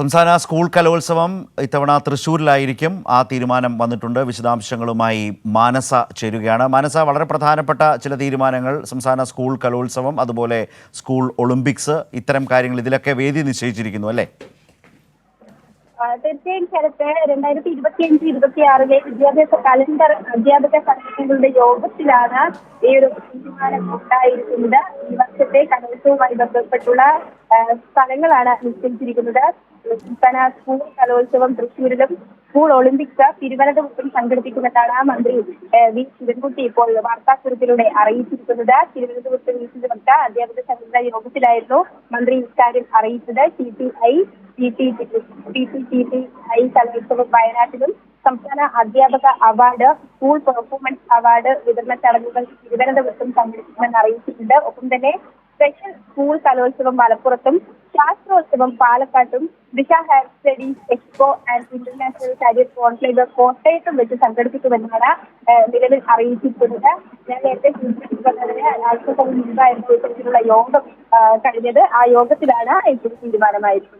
സംസ്ഥാന സ്കൂൾ കലോത്സവം ഇത്തവണ തൃശ്ശൂരിലായിരിക്കും ആ തീരുമാനം വന്നിട്ടുണ്ട്. വിശദാംശങ്ങളുമായി മാനസ ചേരുകയാണ്. മാനസ വളരെ പ്രധാനപ്പെട്ട ചില തീരുമാനങ്ങൾ സംസ്ഥാന സ്കൂൾ കലോത്സവം അതുപോലെ സ്കൂൾ ഒളിമ്പിക്സ് ഇത്തരം കാര്യങ്ങൾ ഇതിലൊക്കെ വേദി നിശ്ചയിച്ചിരിക്കുന്നു അല്ലേ? തീർച്ചയായും ശരത്ത് രണ്ടായിരത്തി ഇരുപത്തിയഞ്ച് ഇരുപത്തി ആറിലെ വിദ്യാഭ്യാസ കലണ്ടർ അധ്യാപക സംഘടനകളുടെ യോഗത്തിലാണ് ഈ ഒരു തീരുമാനം ഉണ്ടായിരിക്കുന്നത്. ഈ വർഷത്തെ കലോത്സവവുമായി ബന്ധപ്പെട്ടുള്ള സ്ഥലങ്ങളാണ് നിശ്ചയിച്ചിരിക്കുന്നത്. സംസ്ഥാന സ്കൂൾ കലോത്സവം തൃശ്ശൂരിലും സ്കൂൾ ഒളിമ്പിക്സ് തിരുവനന്തപുരത്തും സംഘടിപ്പിക്കുമെന്നാണ് മന്ത്രി വി. ശിവൻകുട്ടി ഇപ്പോൾ വാർത്താക്കുറിപ്പിലൂടെ അറിയിച്ചിരിക്കുന്നത്. തിരുവനന്തപുരത്ത് വിളിച്ചു അധ്യാപക സംഘടനാ യോഗത്തിലായിരുന്നു മന്ത്രി ഇക്കാര്യം അറിയിച്ചത്. T I T. T T T T. T I കലോത്സവം വയനാട്ടിലും സംസ്ഥാന അധ്യാപക അവാർഡ് സ്കൂൾ പെർഫോമൻസ് അവാർഡ് വിതരണ ചടങ്ങുകൾ തിരുവനന്തപുരത്തും സംഘടിപ്പിക്കുമെന്ന് അറിയിച്ചിട്ടുണ്ട്. ഒപ്പം തന്നെ സ്പെഷ്യൽ സ്കൂൾ കലോത്സവം മലപ്പുറത്തും ശാസ്ത്രോത്സവം പാലക്കാട്ടും Disha higher studies expo and international career conclave കോട്ടയത്തും വെച്ച് സംഘടിപ്പിക്കുമെന്നാണ് നിലവിൽ അറിയിച്ചിട്ടുള്ളത് ഞാൻ നേരത്തെ സൂചിപ്പിച്ചതുപോലെ അല്പസമയം മുമ്പായിരുന്നു ഇത്തരത്തിലുള്ള യോഗം കഴിഞ്ഞത്. ആ യോഗത്തിലാണ് ഇപ്പോൾ തീരുമാനമായിരിക്കുന്നത്.